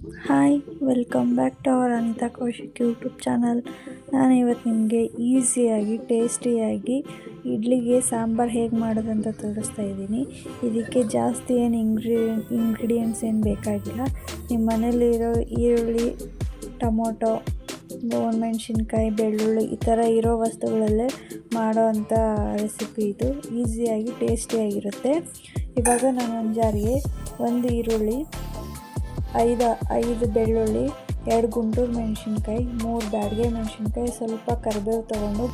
Hi welcome back to our Anita Kaushik YouTube channel ನಾನು ಇವತ್ತು ನಿಮಗೆ ಈಸಿಯಾಗಿ ಟೇಸ್ಟಿಯಾಗಿ ಇಡ್ಲಿಗೆ ಸಾಂಬಾರು ಹೇಗೆ ಮಾಡೋದಂತ ತೋರಿಸ್ತಾ ಇದ್ದೀನಿ. ಇದಕ್ಕೆ ಜಾಸ್ತಿ ಏನು ಇಂಗ್ರೀ ಇಂಗ್ರೀಡಿಯೆಂಟ್ಸ್ ಏನು ಬೇಕಾಗಿಲ್ಲ. ನಿಮ್ಮ ಮನೇಲಿರೋ ಈರುಳ್ಳಿ, ಟೊಮೊಟೊ ಒಣಮೆಣ್ಸಿನ್ಕಾಯಿ ಬೆಳ್ಳುಳ್ಳಿ ಈ ಥರ ಇರೋ ವಸ್ತುಗಳಲ್ಲೇ ಮಾಡೋ ಅಂಥ ರೆಸಿಪಿ ಇದು. ಈಸಿಯಾಗಿ ಟೇಸ್ಟಿಯಾಗಿರುತ್ತೆ ಇವಾಗ ನಾನು ಒಂದು ಜಾರಿಗೆ ಒಂದು ಈರುಳ್ಳಿ ಐದು ಐದು ಬೆಳ್ಳುಳ್ಳಿ, ಎರಡು ಗುಂಟೂರು ಮೆಣಸಿನ್ಕಾಯಿ, ಮೂರು ಬ್ಯಾಡಗೆ ಮೆಣಸಿನ್ಕಾಯಿ, ಸ್ವಲ್ಪ ಕರಿಬೇವು ತೊಗೊಂಡು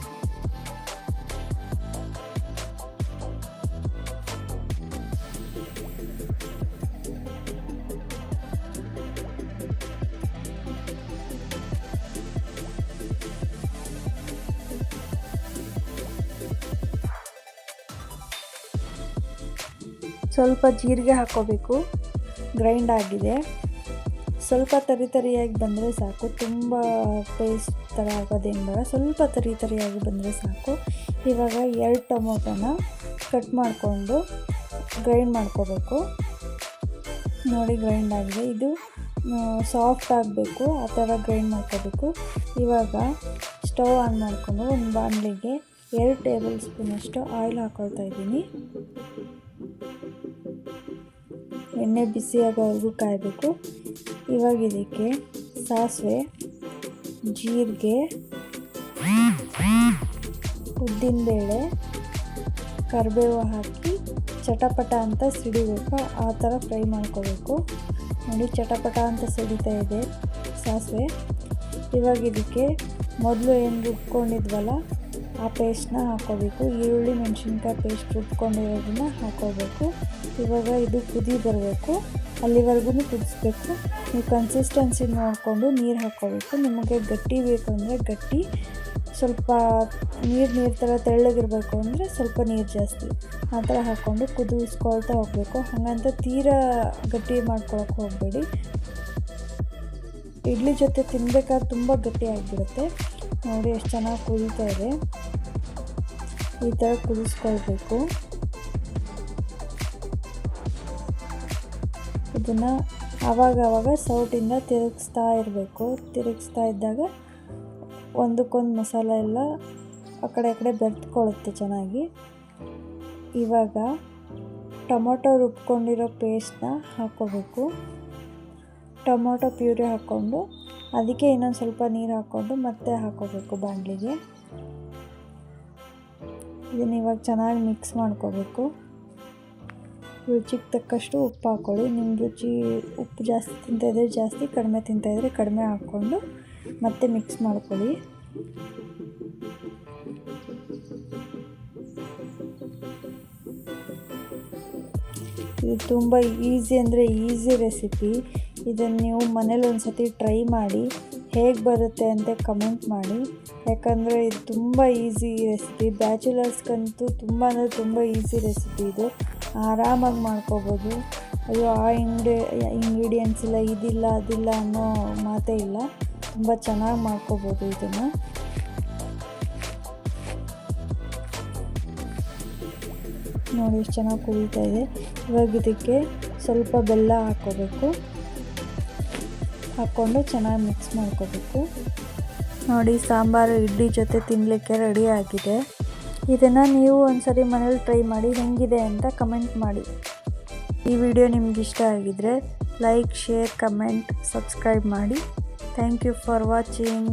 ಸ್ವಲ್ಪ ಜೀರಿಗೆ ಹಾಕ್ಕೋಬೇಕು ಗ್ರೈಂಡ್ ಆಗಿದೆ. ಸ್ವಲ್ಪ ತರಿ ತರಿಯಾಗಿ ಬಂದರೆ ಸಾಕು. ತುಂಬ ಪೇಸ್ಟ್ ಥರ ಆಗೋದೇನು ಸ್ವಲ್ಪ ತರಿ ತರಿಯಾಗಿ ಬಂದರೆ ಸಾಕು. ಇವಾಗ ಎರಡು ಟೊಮೊಟೊನ ಕಟ್ ಮಾಡಿಕೊಂಡು ಗ್ರೈಂಡ್ ಮಾಡ್ಕೋಬೇಕು. ನೋಡಿ ಗ್ರೈಂಡ್ ಆಗಿದೆ. ಇದು ಸಾಫ್ಟ್ ಆಗಬೇಕು. ಆ ಥರ ಗ್ರೈಂಡ್ ಮಾಡ್ಕೋಬೇಕು. ಇವಾಗ ಸ್ಟವ್ ಆನ್ ಮಾಡಿಕೊಂಡು ಒಂದು ಬಾಣಲಿಗೆ ಎರಡು ಟೇಬಲ್ ಸ್ಪೂನಷ್ಟು ಆಯಿಲ್ ಹಾಕ್ಕೊಳ್ತಾ ಇದ್ದೀನಿ. ಎಣ್ಣೆ ಬಿಸಿಯಾಗೋವರೆಗೂ ಕಾಯಬೇಕು. ಇವಾಗ ಇದಕ್ಕೆ ಸಾಸಿವೆ, ಜೀರಿಗೆ, ಉದ್ದಿನಬೇಳೆ, ಕರಿಬೇವು ಹಾಕಿ ಚಟಪಟ ಅಂತ ಸಿಡಿಬೇಕು. ಆ ಥರ ಫ್ರೈ ಮಾಡ್ಕೋಬೇಕು. ನೋಡಿ, ಚಟಪಟ ಅಂತ ಸಿಡಿತಾ ಇದೆ ಸಾಸಿವೆ. ಇವಾಗ ಇದಕ್ಕೆ ಮೊದಲು ಏನು ರುಬ್ಕೊಂಡಿದ್ವಲ್ಲ ಆ ಪೇಸ್ಟ್ನ ಹಾಕೋಬೇಕು. ಈರುಳ್ಳಿ, ಮೆಣಸಿನ್ಕಾಯಿ ಪೇಸ್ಟ್ ರುಬ್ಕೊಂಡಿರೋದನ್ನ ಹಾಕೋಬೇಕು. ಇವಾಗ ಇದು ಕುದಿ ಬರಬೇಕು. ಅಲ್ಲಿವರೆಗೂ ಕುದಿಸ್ಬೇಕು. ನೀವು ಕನ್ಸಿಸ್ಟೆನ್ಸಿ ನೋಡಿಕೊಂಡು ನೀರು ಹಾಕ್ಕೋಬೇಕು ನಿಮಗೆ ಗಟ್ಟಿ ಬೇಕು ಅಂದರೆ ಗಟ್ಟಿ. ಸ್ವಲ್ಪ ನೀರು ನೀರು ಥರ ತೆಳ್ಳಗಿರಬೇಕು ಅಂದರೆ ಸ್ವಲ್ಪ ನೀರು ಜಾಸ್ತಿ. ಆ ಥರ ಹಾಕ್ಕೊಂಡು ಕುದಿಸ್ಕೊಳ್ತಾ ಹೋಗಬೇಕು. ಹಾಗಂತ ತೀರಾ ಗಟ್ಟಿ ಮಾಡ್ಕೊಳಕ್ಕೆ ಹೋಗಬೇಡಿ. ಇಡ್ಲಿ ಜೊತೆ ತಿನ್ಬೇಕಾದ್ರೆ ತುಂಬ ಗಟ್ಟಿ ಆಗಿಬಿಡುತ್ತೆ ನೋಡಿ, ಎಷ್ಟು ಚೆನ್ನಾಗಿ ಕುದೀತಾ ಇದೆ. ಈ ಥರ ಕುದಿಸ್ಕೊಳ್ಬೇಕು. ಇದನ್ನು ಆವಾಗವಾಗ ಆವಾಗ ಸೌಟಿಂದ ತಿರುಗಿಸ್ತಾ ಇರಬೇಕು. ತಿರುಗಿಸ್ತಾ ಇದ್ದಾಗ ಒಂದಕ್ಕೊಂದು ಮಸಾಲೆ ಎಲ್ಲ ಆ ಕಡೆ ಆ ಕಡೆ ಬೆರೆತ್ಕೊಳ್ಳುತ್ತೆ ಚೆನ್ನಾಗಿ. ಇವಾಗ ಟೊಮೊಟೊ ರುಬ್ಕೊಂಡಿರೋ ಪೇಸ್ಟನ್ನ ಹಾಕ್ಕೋಬೇಕು. ಟೊಮೊಟೊ ಪ್ಯೂರಿ ಹಾಕ್ಕೊಂಡು ಅದಕ್ಕೆ ಇನ್ನೊಂದು ಸ್ವಲ್ಪ ನೀರು ಹಾಕ್ಕೊಂಡು ಮತ್ತೆ ಹಾಕೋಬೇಕು ಬಾಣಲಿಗೆ. ಇದನ್ನು ಇವಾಗ ಚೆನ್ನಾಗಿ ಮಿಕ್ಸ್ ಮಾಡ್ಕೋಬೇಕು. ರುಚಿಗೆ ತಕ್ಕಷ್ಟು ಉಪ್ಪು ಹಾಕ್ಕೊಳ್ಳಿ ನಿಮ್ಮ ರುಚಿ, ಉಪ್ಪು ಜಾಸ್ತಿ ತಿಂತಾಯಿದ್ರೆ ಜಾಸ್ತಿ, ಕಡಿಮೆ ತಿಂತಾಯಿದ್ರೆ ಕಡಿಮೆ ಹಾಕ್ಕೊಂಡು ಮತ್ತೆ ಮಿಕ್ಸ್ ಮಾಡ್ಕೊಳ್ಳಿ. ಇದು ತುಂಬ ಈಸಿ ಅಂದರೆ ಈಸಿ ರೆಸಿಪಿ ಇದನ್ನು ನೀವು ಮನೇಲಿ ಒಂದು ಸತಿ ಟ್ರೈ ಮಾಡಿ ಹೇಗೆ ಬರುತ್ತೆ ಅಂತ ಕಮೆಂಟ್ ಮಾಡಿ. ಯಾಕಂದರೆ ಇದು ತುಂಬ ಈಸಿ ರೆಸಿಪಿ ಬ್ಯಾಚುಲರ್ಸ್ಗಂತೂ ತುಂಬ ಅಂದರೆ ತುಂಬ ಈಸಿ ರೆಸಿಪಿ ಇದು. ಆರಾಮಾಗಿ ಮಾಡ್ಕೋಬೋದು. ಅಯ್ಯೋ, ಆ ಇಂಗ್ರಿ ಇಂಗ್ರೀಡಿಯೆಂಟ್ಸ್ ಇಲ್ಲ, ಇದಿಲ್ಲ, ಅದಿಲ್ಲ ಅನ್ನೋ ಮಾತೇ ಇಲ್ಲ. ತುಂಬ ಚೆನ್ನಾಗಿ ಮಾಡ್ಕೋಬೋದು ಇದನ್ನು. ನೋಡಿ, ಎಷ್ಟು ಚೆನ್ನಾಗಿ ಕುಡಿತಾ ಇದೆ. ಇವಾಗ ಇದಕ್ಕೆ ಸ್ವಲ್ಪ ಬೆಲ್ಲ ಹಾಕ್ಕೋಬೇಕು. ಹಾಕ್ಕೊಂಡು ಚೆನ್ನಾಗಿ ಮಿಕ್ಸ್ ಮಾಡ್ಕೋಬೇಕು. ನೋಡಿ, ಸಾಂಬಾರು, ಇಡ್ಲಿ ಜೊತೆ ತಿನ್ನಲಿಕ್ಕೆ ರೆಡಿ ಆಗಿದೆ. ಇದನ್ನು ನೀವು ಒಂದ್ಸರಿ ಮನೇಲಿ ಟ್ರೈ ಮಾಡಿ ಹೆಂಗಿದೆ ಅಂತ ಕಮೆಂಟ್ ಮಾಡಿ. ಈ ವಿಡಿಯೋ ನಿಮ್ಗೆ ಇಷ್ಟ ಆಗಿದರೆ ಲೈಕ್ ಶೇರ್ ಕಮೆಂಟ್ ಸಬ್ಸ್ಕ್ರೈಬ್ ಮಾಡಿ. Thank you for watching